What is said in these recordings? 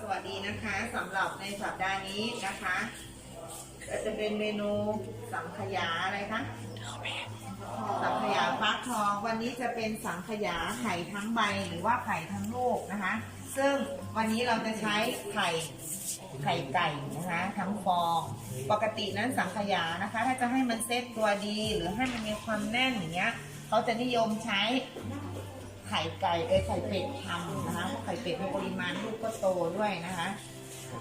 สวัสดีนะคะสำหรับในสัปดาห์นี้นะคะก็จะเป็นเมนูสังขยาอะไรคะสังขยาฟักทองวันนี้จะเป็นสังขยาไข่ทั้งใบหรือว่าไข่ทั้งลูกนะคะ ซึ่งวันนี้เราจะใช้ไข่ไข่ไก่นะคะทั้งฟองปกตินั้นสังขยานะคะ ถ้าจะให้มันเซ็ตตัวดีหรือให้มันมีความแน่นอย่างเงี้ยเขาจะนิยมใช้ ข่ไก่เอ้ยไข่เป็ดทำนะคะเพราะไข่เป็ดมีปริมาณลูกก็โตด้วยนะคะ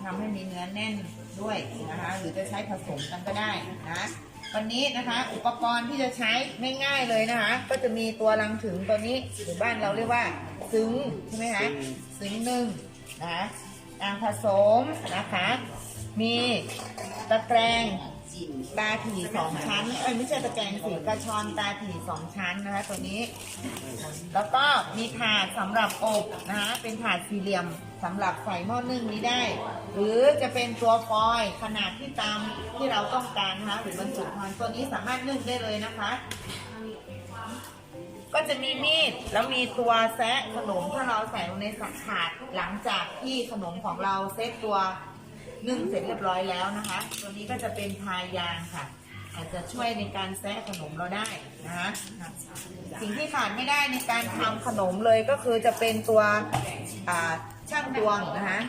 ทำให้มีเนื้อแน่นด้วยนะคะ หรือจะใช้ผสมกันก็ได้นะวันนี้นะคะอุปกรณ์ที่จะใช้ง่ายๆเลยนะคะ ก็จะมีตัวรังถึงตัวนี้หรือบ้านเราเรียกว่าซึ้งใช่ไหมคะซึ้งหนึ่งนะคะอ่างผสมนะคะ มีตะแกรง ตาถี่สองชั้นเอ้ยไม่ใช่ตะแกรงสีกระชอนตาถี่สองชั้นนะคะตัวนี้ แล้วก็มีถาดสำหรับอบนะคะเป็นถาดสี่เหลี่ยมสำหรับใส่หม้อนึ่งนี้ได้ หรือจะเป็นตัวฟอยล์ขนาดที่ตามที่เราต้องการนะคะหรือบรรจุภัณฑ์ตัวนี้สามารถนึ่งได้เลยนะคะ ก็จะมีมีดแล้วมีตัวแซะขนมถ้าเราใส่ลงในสักถาดหลังจากที่ขนมของเราเซตตัว นึ่งเสร็จเรียบร้อยแล้วนะคะ ตัวนี้ก็จะเป็นพายยางค่ะ อาจจะช่วยในการแซะขนมเราได้นะคะสิ่งที่ขาดไม่ได้ในการทำขนมเลยก็คือจะเป็นตัวช่างตวงนะคะ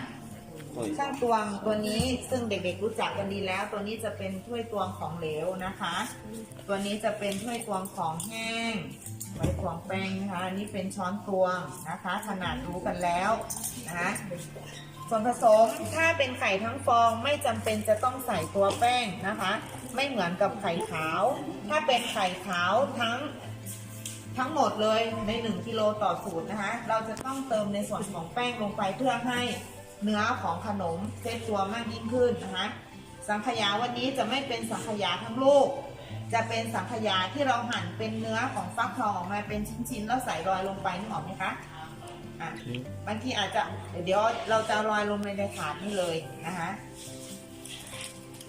ช่างตวงตัวนี้ซึ่งเด็กๆรู้จักกันดีแล้ว ตัวนี้จะเป็นถ้วยตวงของเหลวนะคะ ตัวนี้จะเป็นถ้วยตวงของแห้งไว้ตวงแป้งนะคะอันนี้เป็นช้อนตวงนะคะ ขนาดรู้กันแล้วนะคะส่วนผสมถ้าเป็นไข่ทั้งฟองไม่จำเป็นจะต้องใส่ตัวแป้งนะคะ ไม่เหมือนกับไข่ขาว ถ้าเป็นไข่ขาวทั้งทั้งหมดเลยใน 1กิโลต่อสูตรนะคะ เราจะต้องเติมในส่วนของแป้งลงไปเพื่อให้ เนื้อของขนมเซตตัวมากยิ่งขึ้นนะคะสังขยาวันนี้จะไม่เป็นสังขยาทั้งลูก จะเป็นสังขยาที่เราหั่นเป็นเนื้อของฟักทองออกมาเป็นชิ้นๆแล้วใส่รอยลงไปนึกออกไหมคะอะบางทีอาจจะเดี๋ยวเราจะรอยลงในถาดนี่เลยนะคะ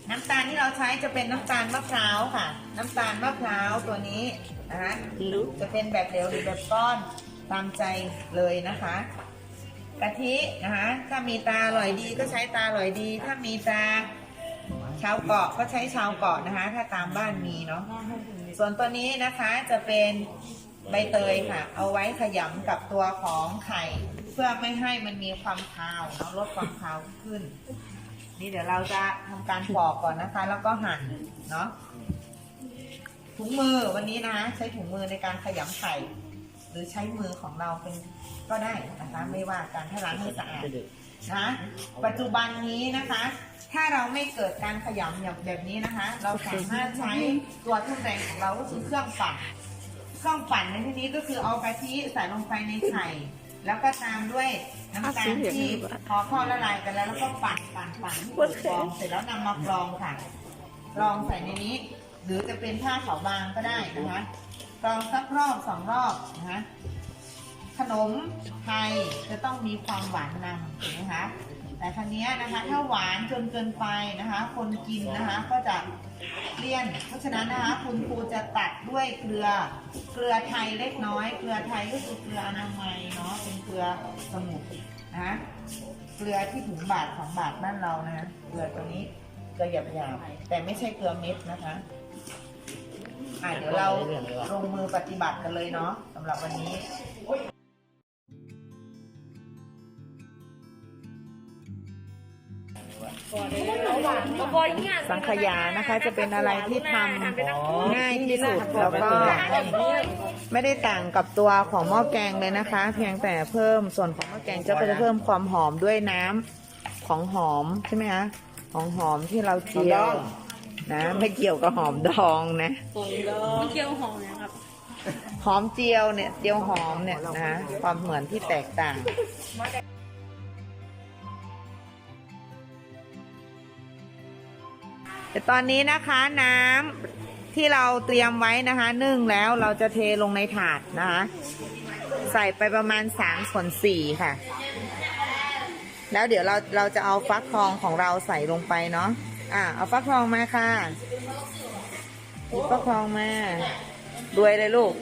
น้ำตาลที่เราใช้จะเป็นน้ำตาลมะพร้าวค่ะ น้ำตาลมะพร้าวตัวนี้นะคะจะเป็นแบบเหลวหรือแบบก้อนตามใจเลยนะคะ กะทินะคะ ถ้ามีตาอร่อยดีก็ใช้ตาอร่อยดี ถ้ามีตาชาวเกาะก็ใช้ชาวเกาะนะคะ ถ้าตามบ้านมีเนาะ ส่วนตัวนี้นะคะจะเป็นใบเตยค่ะ เอาไว้ขยำกับตัวของไข่ เพื่อไม่ให้มันมีความคาวเนาะลดความคาวขึ้น นี่เดี๋ยวเราจะทำการปอกก่อนนะคะ แล้วก็หั่นเนาะถุงมือวันนี้นะคะใช้ถุงมือในการขยำไข่ รือใช้มือของเราเป็นก็ได้นะคะไม่ว่าการถ้าล้างให้สะอาดนะปัจจุบันนี้นะคะ ถ้าเราไม่เกิดการขยำแบบแบบนี้นะคะ เราสามารถใช้ตัวเครื่องแรงของเราก็คือเครื่องปั่นเครื่องปั่นในที่นี้ก็คือเอากะทิใส่ลงไปในไข่แล้วก็ตามด้วยน้ำตาลที่พอเข้าละลายกันแล้วแล้วก็ปั่นปั่นปั่นให้เกิดฟองเสร็จแล้วนำมากรองค่ะกรองใส่ในนี้ หรือจะเป็นผ้าขาวบางก็ได้นะคะ กรองสักรอบสองรอบนะคะขนมไทยจะต้องมีความหวานนำถูกไหมคะแต่ครั้นี้นะคะถ้าหวานจนเกินไปนะคะ คนกินนะคะก็จะเลี่ยน เพราะฉะนั้นนะคะคุณครูจะตัดด้วยเกลือเกลือไทยเล็กน้อย เกลือไทยก็คือเกลืออนามัยเนาะเป็นเกลือสมุนนะเกลือที่ถึงบาทของบาทบ้านเรานะเกลือตัวนี้เกลือหยาบๆแต่ไม่ใช่เกลือเม็ดนะคะ อะเดี๋ยวเราลงมือปฏิบัติกันเลยเนาะสำหรับวันนี้สังขยานะคะจะเป็นอะไรที่ทำง่ายที่สุดแล้วก็ไม่ได้ต่างกับตัวของหม้อแกงเลยนะคะ เพียงแต่เพิ่มส่วนของหม้อแกงจะก็จะเพิ่มความหอมด้วยน้ำของหอมใช่ไหมคะของหอมที่เราเจียว นะไม่เกี่ยวกับหอมดองนะเคี่ยวหอมนะครับหอมเจียวเนี่ยเจียวหอมเนี่ยนะความเหมือนที่แตกต่างแต่ตอนนี้นะคะน้ำที่เราเตรียมไว้นะคะนึ่งแล้วเราจะเทลงในถาดนะคะใส่ไปประมาณ3ส่วน4ค่ะ แล้วเดี๋ยวเราเราจะเอาฟักทองของเราใส่ลงไปเนาะ่ะเอาฟักทองมาค่ะหยิบฟักทองมารวยเลยลูก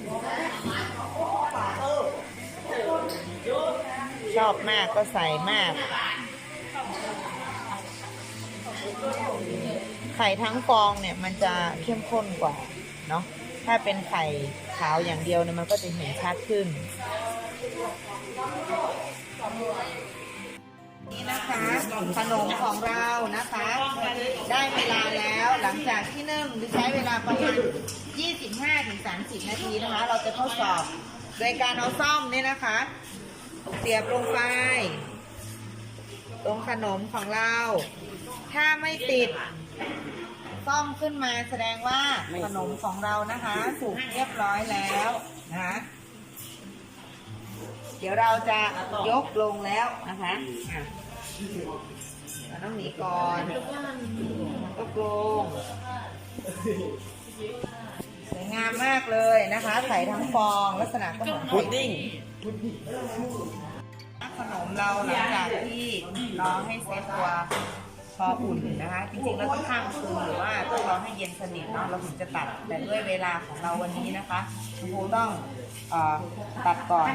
ชอบมากก็ใส่มาก ไข่ทั้งฟองเนี่ยมันจะเข้มข้นกว่าเนาะถ้าเป็นไข่ขาวอย่างเดียวเนี่ยมันก็จะเห็นชัดขึ้น นี่นะคะขนมของเรานะคะ ได้เวลาแล้วหลังจากที่นึ่งใช้เวลาประมาณ 25-30 นาทีนะคะ เราจะทดสอบ โดยการเอาซ่อมเนี่ยนะคะ เสียบลงไปตรงขนมของเรา ถ้าไม่ติดซ่อมขึ้นมาแสดงว่าขนมของเรานะคะ สุกเรียบร้อยแล้วนะคะ ดี๋ยวเราจะยกลงแล้วนะคะอะเราต้องหนีก่อนยกลงสวยงามมากเลยนะคะ ใส่ทั้งฟองลักษณะก็เหมือนพุดดิ้งขนมเราหลังจากที่รอให้เซตตัว ออุ่นนะคะ จริงๆเราต้องข้ามคืนหรือว่าต้องรอให้เย็นสนิทเนาะเราถึงจะตัด แต่ด้วยเวลาของเราวันนี้นะคะคุณครูต้องเอ่อตัดก่อน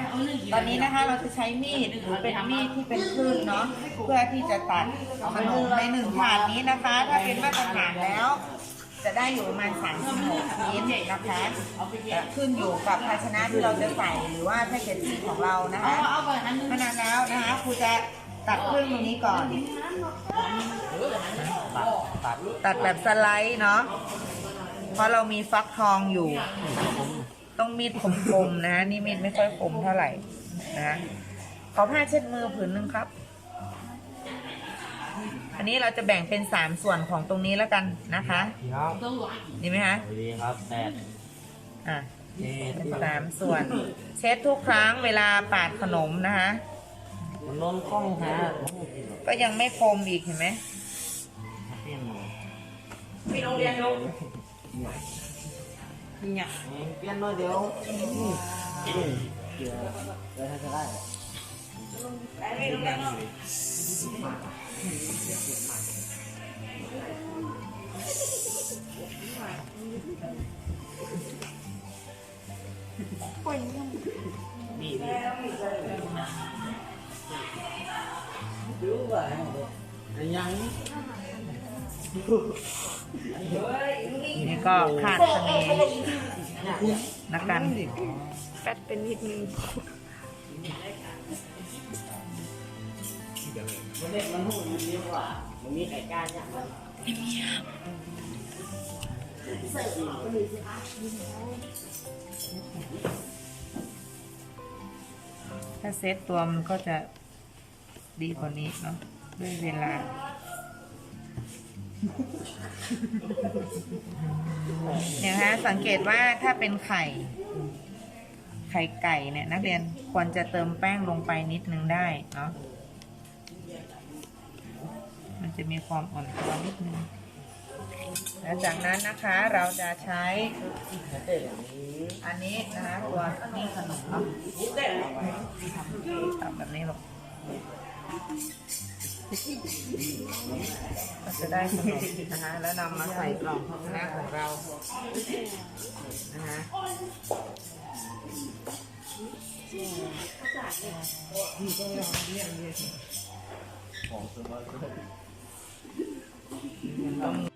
ตอนนี้นะคะเราจะใช้มีดหรือเป็นมีดที่เป็นคลื่นเนาะเพื่อที่จะตัดขนมในหนึ่งถาดนี้นะคะ ถ้าเป็นมาตรฐานแล้ว จะได้อยู่ประมาณ36ชิ้นนะคะแต่ขึ้นอยู่กับภาชนะที่เราจะใส่หรือว่าแพคเกจจิ้งของเรานะคะขนาดแล้วนะคะครูจะ ตัดครึ่งตรงนี้ก่อน ตัดแบบสไลด์เนาะเพราะเรามีฟักทองอยู่ ต้องมีดคมๆนะ นี่มีดไม่ค่อยคมเท่าไหร่นะขอผ้าเช็ดมือผืนหนึงครับ อันนี้เราจะแบ่งเป็นสามส่วนของตรงนี้แล้วกันนะคะครับดีไหมคะสวัสดีครับแปดอะเจ็ดเป็นสามส่วน เช็ดทุกครั้งเวลาปาดขนมนะคะ มันนนคล้องหาก็ยังไม่คมอีกเห็นไหมเปลี่ยนมีโรงเรียนลูกเนี่ยเปลี่ยนหน่อยเดี๋ยวเดี๋ยวเดี๋ยวถ้าจะได้ ยังนี่ก็คาดคะเนนักกันแป๊ดเป็นนิดนึงมันเด็กมันหูมันเยอะกว่ามันมีไก่ก้านเนี่ย ถ้าเซตตัวมันก็จะดีกว่านี้เนาะด้วยเวลาเนี่ยคะสังเกตว่าถ้าเป็นไข่ ไข่ไก่เนี่ย นักเรียนควรจะเติมแป้งลงไปนิดนึงได้เนาะมันจะมีความอ่อนตัวนิดนึง แล้วจากนั้นนะคะเราจะใช้อันนี้นะคะตัวนี่ขนมเนาะทำแบบนี้หรอกก็จะได้ขนมนะคะแล้วนำมาใส่กล่องภาชนะของเรานะคะของสมบัติต้อง